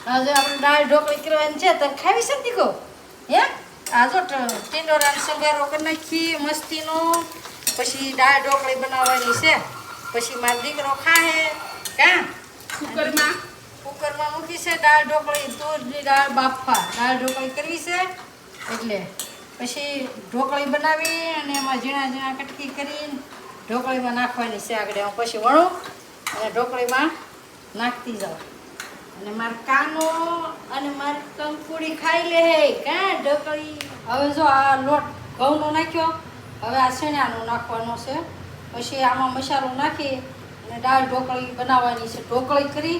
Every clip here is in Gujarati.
આજે આપણે દાળ ઢોકળી કરવાની છે તમે ખાવી છે દીકો? હે? આ જો ટીંડોરાનો સંભારો કરી નાખી મસ્તીનો. પછી દાળ ઢોકળી બનાવવાની છે. પછી મારો દીકરો ખાહે કાં કુકરમાં? કુકરમાં મૂકી છે દાળ ઢોકળી તુરની દાળ બાફા દાળ ઢોકળી કરવી છે એટલે. પછી ઢોકળી બનાવી અને એમાં ઝીણા ઝીણા કટકી કરીને ઢોકળીમાં નાખવાની છે આગળ. પછી વણું અને ઢોકળીમાં નાખતી જાઉં અને માર કાનો અને માર કંકુડી ખાઈ લે હે, કા ઢોકળી? હવે જો આ લોટ ઘઉંનો નાખ્યો, હવે આ શેણાનો નાખવાનો છે. પછી આમાં મસાલો નાખી અને દાળ ઢોકળી બનાવવાની છે. ઢોકળી કરી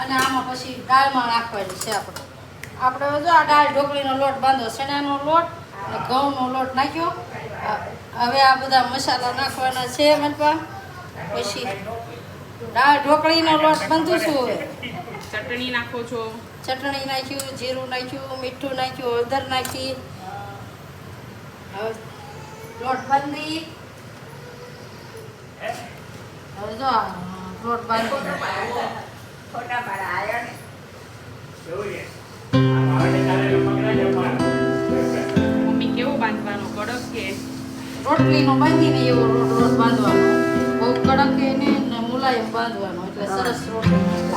અને આમાં પછી દાળમાં નાખવાની છે આપણે. આપણે હવે જો આ દાળ ઢોકળીનો લોટ બાંધો, શેણાનો લોટ અને ઘઉંનો લોટ નાખ્યો. હવે આ બધા મસાલા નાખવાના છે, મનપા. પછી દાળ ઢોકળીનો લોટ બાંધું છું ચટણી નાખો છો. ચટણી નાખ્યું જીરું નાખ્યું મીઠું નાખ્યું હળદર નાખી. લોટ બાંધી. હવે જો લોટ બાંધી. મમ્મી કેવો બાંધવાનો? કડક કે? રોટલીનો બાંધીને એવો લોટ બાંધવાનો એટલે સરસ રોટલી